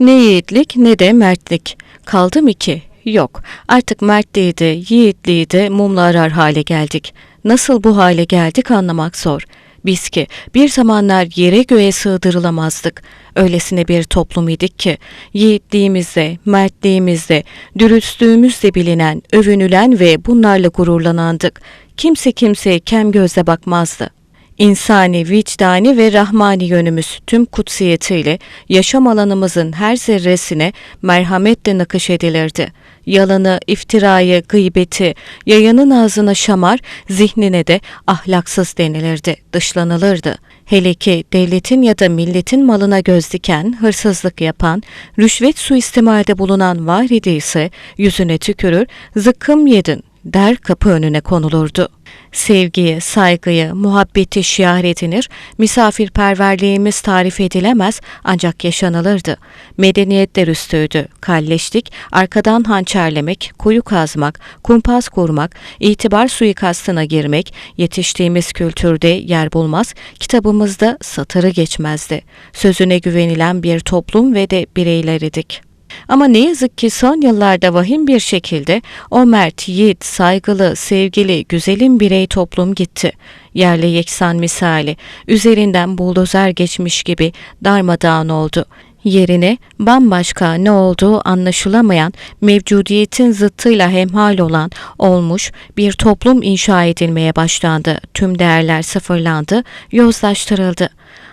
Ne yiğitlik ne de mertlik. Kaldı mı ki? Yok. Artık mertliği de, yiğitliği de mumla arar hale geldik. Nasıl bu hale geldik anlamak zor. Biz ki bir zamanlar yere göğe sığdırılamazdık. Öylesine bir toplum idik ki yiğitliğimizle, mertliğimizle, dürüstlüğümüzle bilinen, övünülen ve bunlarla gururlanandık. Kimse kimseye kem gözle bakmazdı. İnsani, vicdani ve rahmani yönümüz tüm kutsiyetiyle yaşam alanımızın her zerresine merhametle nakış edilirdi. Yalanı, iftirayı, gıybeti, yayanın ağzına şamar, zihnine de ahlaksız denilirdi, dışlanılırdı. Hele ki devletin ya da milletin malına göz diken, hırsızlık yapan, rüşvet suistimalde bulunan var ise yüzüne tükürür, zıkkım yedin der kapı önüne konulurdu. Sevgiye, saygıyı, muhabbeti şiar edinir, misafirperverliğimiz tarif edilemez ancak yaşanılırdı. Medeniyetler üstüydü, kalleşlik, arkadan hançerlemek, kuyu kazmak, kumpas kurmak, itibar suikastına girmek, yetiştiğimiz kültürde yer bulmaz, kitabımızda satırı geçmezdi. Sözüne güvenilen bir toplum ve de bireyler idik. Ama ne yazık ki son yıllarda vahim bir şekilde o mert, yiğit, saygılı, sevgili, güzelim birey toplum gitti. Yerle yeksan misali, üzerinden buldozer geçmiş gibi darmadağın oldu. Yerine bambaşka ne olduğu anlaşılamayan, mevcudiyetin zıttıyla hemhal olan, olmuş bir toplum inşa edilmeye başlandı. Tüm değerler sıfırlandı, yozlaştırıldı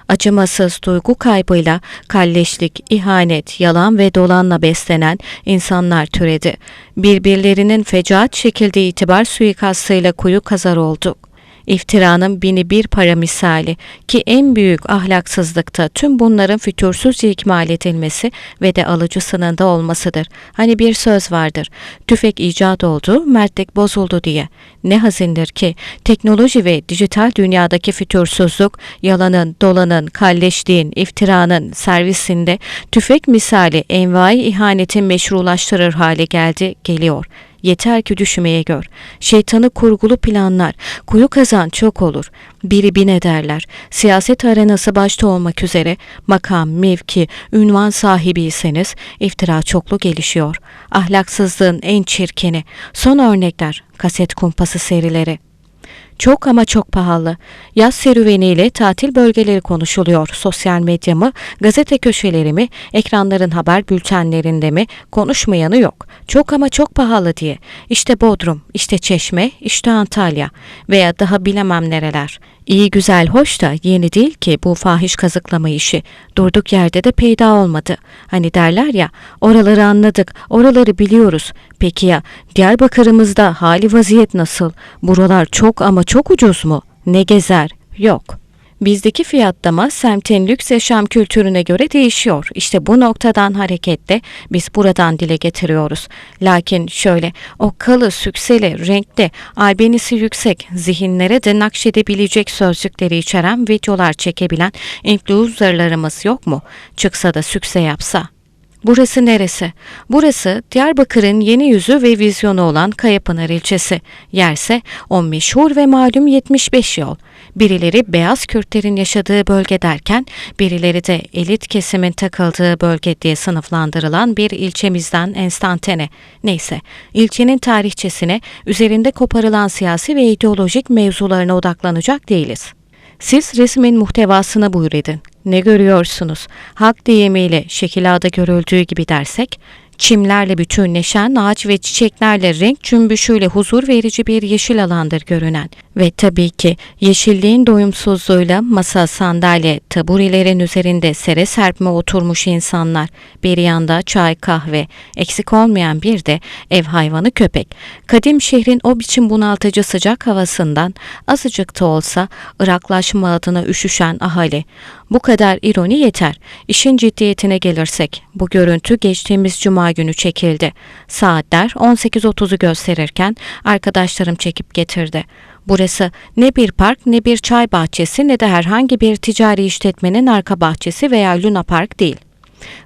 acımasız duygu kaybıyla kalleşlik, ihanet, yalan ve dolanla beslenen insanlar türedi. Birbirlerinin fecaat şekilde itibar suikastıyla kuyu kazar olduk. İftiranın bini bir para misali ki en büyük ahlaksızlıkta tüm bunların fütursuzca ikmal edilmesi ve de alıcısının da olmasıdır. Hani bir söz vardır. Tüfek icat oldu, mertlik bozuldu diye. Ne hazindir ki teknoloji ve dijital dünyadaki fütursuzluk, yalanın, dolanın, kalleşliğin, iftiranın servisinde tüfek misali envai ihanetin meşrulaştırır hale geldi, geliyor. Yeter ki düşmeye gör. Şeytanı kurgulu planlar, kuyu kazan çok olur. Biri bin ederler. Siyaset arenası başta olmak üzere makam, mevki, ünvan sahibiyseniz iftira çoklu gelişiyor. Ahlaksızlığın en çirkeni. Son örnekler, kaset kumpası serileri. Çok ama çok pahalı. Yaz serüveniyle tatil bölgeleri konuşuluyor. Sosyal medya mı, gazete köşeleri mi, ekranların haber bültenlerinde mi konuşmayanı yok. Çok ama çok pahalı diye. İşte Bodrum, işte Çeşme, işte Antalya veya daha bilemem nereler. İyi güzel hoş da yeni değil ki bu fahiş kazıklama işi. Durduk yerde de peyda olmadı. Hani derler ya oraları anladık, oraları biliyoruz. Peki ya Diyarbakır'ımızda hali vaziyet nasıl? Buralar çok ama çok ucuz mu? Ne gezer? Yok. Bizdeki fiyatlama semtin lüks yaşam kültürüne göre değişiyor. İşte bu noktadan hareketle biz buradan dile getiriyoruz. Lakin şöyle o kalı, sükseli, renkli, albenisi yüksek, zihinlere de nakşedebilecek sözcükleri içeren videolar çekebilen influencerlarımız yok mu? Çıksa da sükse yapsa. Burası neresi? Burası Diyarbakır'ın yeni yüzü ve vizyonu olan Kayapınar ilçesi. Yerse o meşhur ve malum 75 yol. Birileri beyaz Kürtlerin yaşadığı bölge derken birileri de elit kesimin takıldığı bölge diye sınıflandırılan bir ilçemizden enstantane. Neyse, ilçenin tarihçesine üzerinde koparılan siyasi ve ideolojik mevzularına odaklanacak değiliz. Siz resmin muhtevasına buyur edin. Ne görüyorsunuz? Halk deyimiyle şekilada görüldüğü gibi dersek, Çimlerle bütünleşen ağaç ve çiçeklerle renk cümbüşüyle huzur verici bir yeşil alandır görünen ve tabii ki yeşilliğin doyumsuzluğuyla masa, sandalye, taburilerin üzerinde sere serpme oturmuş insanlar, bir yanda çay, kahve, eksik olmayan bir de ev hayvanı köpek. Kadim şehrin o biçim bunaltıcı sıcak havasından azıcık da olsa ıraklaşma adına üşüşen ahali. Bu kadar ironi yeter. İşin ciddiyetine gelirsek, bu görüntü geçtiğimiz cuma günü çekildi. Saatler 18.30'u gösterirken arkadaşlarım çekip getirdi. Burası ne bir park ne bir çay bahçesi ne de herhangi bir ticari işletmenin arka bahçesi veya Luna Park değil.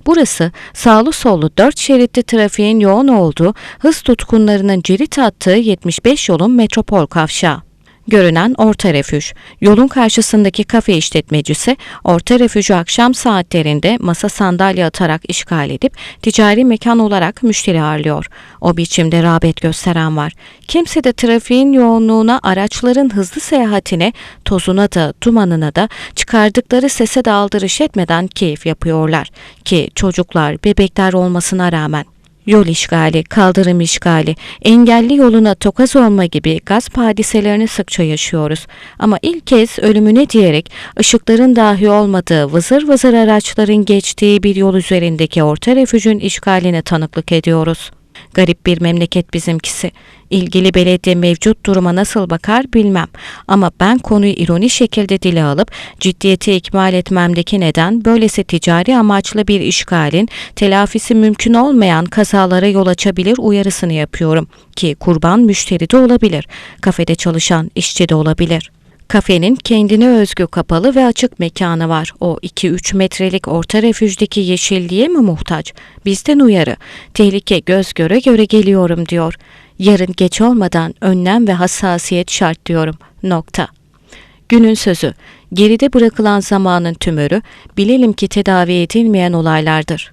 Burası sağlı sollu dört şeritli trafiğin yoğun olduğu, hız tutkunlarının cirit attığı 75 yolun metropol kavşağı. Görünen orta refüj. Yolun karşısındaki kafe işletmecisi orta refüjü akşam saatlerinde masa sandalye atarak işgal edip ticari mekan olarak müşteri ağırlıyor. O biçimde rağbet gösteren var. Kimse de trafiğin yoğunluğuna, araçların hızlı seyahatine, tozuna da, dumanına da, çıkardıkları sese de aldırış etmeden keyif yapıyorlar. Ki çocuklar, bebekler olmasına rağmen. Yol işgali, kaldırım işgali, engelli yoluna tokaz olma gibi gasp hadiselerini sıkça yaşıyoruz. Ama ilk kez ölümüne diyerek ışıkların dahi olmadığı vızır vızır araçların geçtiği bir yol üzerindeki orta refüjün işgaline tanıklık ediyoruz. Garip bir memleket bizimkisi. İlgili belediye mevcut duruma nasıl bakar bilmem. Ama ben konuyu ironi şekilde dile alıp ciddiyeti ikmal etmemdeki neden böylesi ticari amaçlı bir işgalin telafisi mümkün olmayan kazalara yol açabilir uyarısını yapıyorum. Ki kurban müşteri de olabilir. Kafede çalışan işçi de olabilir. Kafenin kendine özgü kapalı ve açık mekanı var. O 2-3 metrelik orta refüjdeki yeşilliğe mi muhtaç? Bizden uyarı. Tehlike göz göre göre geliyorum diyor. Yarın geç olmadan önlem ve hassasiyet şart diyorum. Nokta. Günün sözü. Geride bırakılan zamanın tümörü bilelim ki tedavi edilmeyen olaylardır.